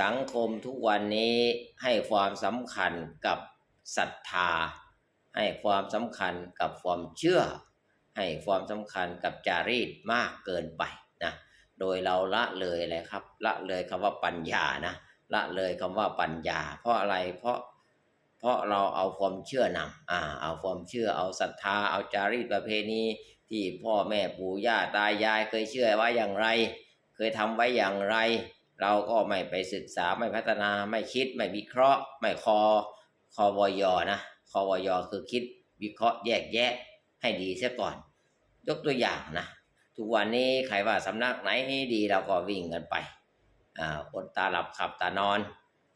สังคมทุกวันนี้ให้ความสำคัญกับศรัทธา ให้ความสำคัญกับความเชื่อ ให้ความสำคัญกับจารีตมากเกินไปนะโดยเราละเลยอะไรครับ ละเลยคำว่าปัญญานะละเลยคำว่าปัญญา เพราะอะไรเพราะเพราะเราเอาความเชื่อนำอ่าเอาความเชื่อเอาศรัทธาเอาจารีตประเพณีที่พ่อแม่ปู่ย่าตายายเคยเชื่อไว้อย่างไร เคยทำไว้อย่างไร เราก็ไม่ไปศึกษาไม่พัฒนาไม่คิดไม่วิเคราะห์ ไม่คอคอวยนะคอวยคือคิดวิเคราะห์แยกแยะให้ดีเสียก่อน ยกตัวอย่างนะทุกวันนี้ใครว่าสำนักไหนดีเราก็วิ่งกันไปอ่าอดตาหลับขับตานอน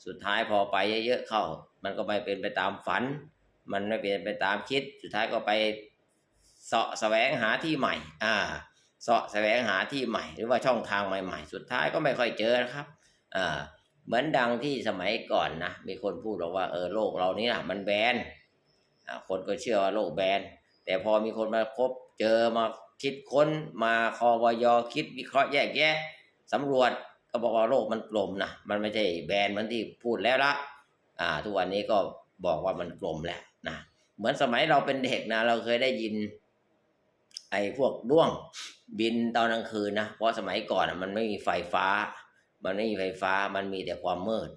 สุดท้ายพอไปเยอะๆเข้า มันก็ไม่เป็นไปตามฝัน มันไม่เป็นไปตามคิด สุดท้ายก็ไปเสาะแสวงหาที่ใหม่ อ่า เสาะแสวงหาที่ใหม่หรือว่าช่องทางใหม่ ๆ สุดท้ายก็ไม่ค่อยเจอนะครับอ่าเหมือนดังที่สมัยก่อนนะมีคนพูดบอกว่าเออโลกเรานี้นะมันแบนคนก็เชื่อว่าโลกแบนแต่พอมีคนมาพบเจอมาคิดค้นมาคอวยคิดวิเคราะห์แยกแยะสำรวจก็บอกว่าโลกมันกลมนะมันไม่ใช่แบนเหมือนที่พูดแล้วละอ่า ทุกวันนี้ก็บอกว่ามันกลมแล้วนะเหมือนสมัยเราเป็นเด็กนะเราเคยได้ยิน ไอ้พวกด้วงบินตอนกลางคืนนะ เพราะสมัยก่อนมันไม่มีไฟฟ้า มันไม่มีไฟฟ้ามันมีแต่ความมืด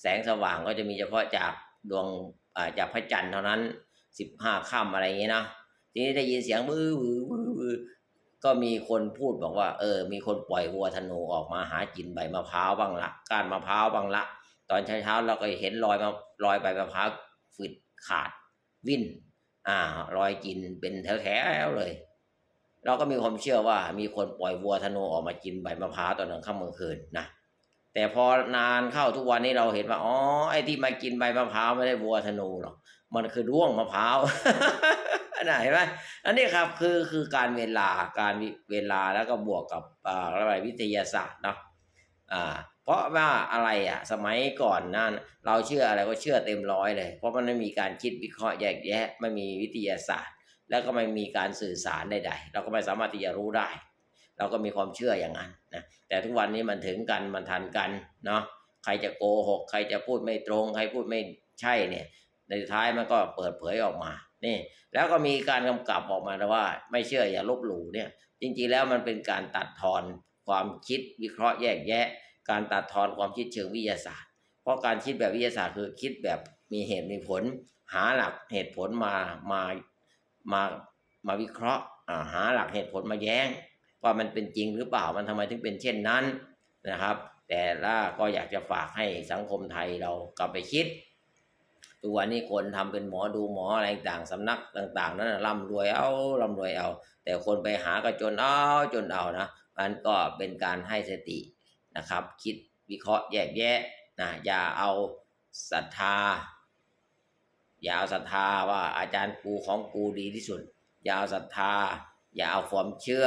แสงสว่างก็จะมีเฉพาะจากดวงอ่าจากพระจันทร์เท่านั้นสิบห้าค่ำอะไรอย่างงี้นะทีนี้ได้ยินเสียงมือวือวือก็มีคนพูดบอกว่า เออ มีคนปล่อยวัวธนูออกมาหากินใบมะพร้าวบ้างละก้านมะพร้าวบ้างละตอนเช้าๆเราก็เห็นรอยมารอยใบมะพร้าวฝืดขาดวิ่นอ่ารอยกินเป็นแถวๆเลย เราก็มีความเชื่อว่ามีคนปล่อยวัวธนูออกมากินใบมะพร้าวตอนกลางค่ำกลางคืนนะแต่พอนานเข้าทุกวันนี้เราเห็นว่าอ๋อไอ้ที่มากินใบมะพร้าวไม่ได้วัวธนูหรอกมันคือด้วงมะพร้าวน่ะเห็นไหมอันนี้ครับคือคือการเวลาการเวลาแล้วก็บวกกับอ่าอะไรวิทยาศาสตร์เนาะอ่าเพราะว่าอะไรอะ สมัยก่อนนั่นเราเชื่ออะไรก็เชื่อเต็มร้อยเลย เพราะมันไม่มีการคิดวิเคราะห์แยกแยะไม่มีวิทยาศาสตร์ แล้วก็ไม่มีการสื่อสารใดๆเราก็ไม่สามารถที่จะรู้ได้ เราก็มีความเชื่ออย่างนั้นนะแต่ทุกวันนี้มันถึงกันมันทันกันเนาะใครจะโกหก ใครจะพูดไม่ตรง ใครพูดไม่ใช่เนี่ยในท้ายมันก็เปิดเผยออกมานี่แล้วก็มีการกำกับออกมาว่า ไม่เชื่ออย่าลบหลู่เนี่ย จริงๆแล้วมันเป็นการตัดทอนความคิดวิเคราะห์แยกแยะ การตัดทอนความคิดเชิงวิทยาศาสตร์ เพราะการคิดแบบวิทยาศาสตร์คือคิดแบบมีเหตุมีผล หาหลักเหตุผลมามา มามาวิเคราะห์าหาหลักเหตุผลมาแย้ง ว่ามันเป็นจริงหรือเปล่ามันทำไมถึงเป็นเช่นนั้นนะครับ แต่ละก็อยากจะฝากให้สังคมไทยเรากลับไปคิดตัวนี้คนทำเป็นหมอดูหมออะไรต่างสำนักต่าง ๆ นั้นร่ำรวยเอาร่ำรวยเอา แต่คนไปหาก็จนเอาจนเอานะมันก็เป็นการให้สตินะครับ คิดวิเคราะห์แยกแยะนะอย่าเอาศรัทธา อย่าเอาศรัทธาว่าอาจารย์กูของกูดีที่สุด อย่าเอาศรัทธา อย่าเอาความเชื่อ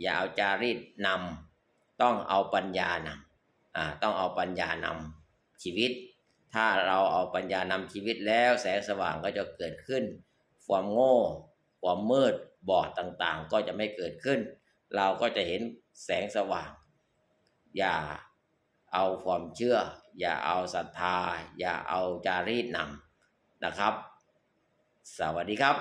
อย่าเอาจารีตนำต้องเอาปัญญานำอ่าต้องเอาปัญญานำชีวิต ถ้าเราเอาปัญญานำชีวิตแล้วแสงสว่างก็จะเกิดขึ้น ความโง่ ความมืดบอดต่างๆ ก็จะไม่เกิดขึ้น เราก็จะเห็นแสงสว่าง อย่าเอาความเชื่อ อย่าเอาศรัทธา อย่าเอาจารีตนำ นะครับ สวัสดีครับ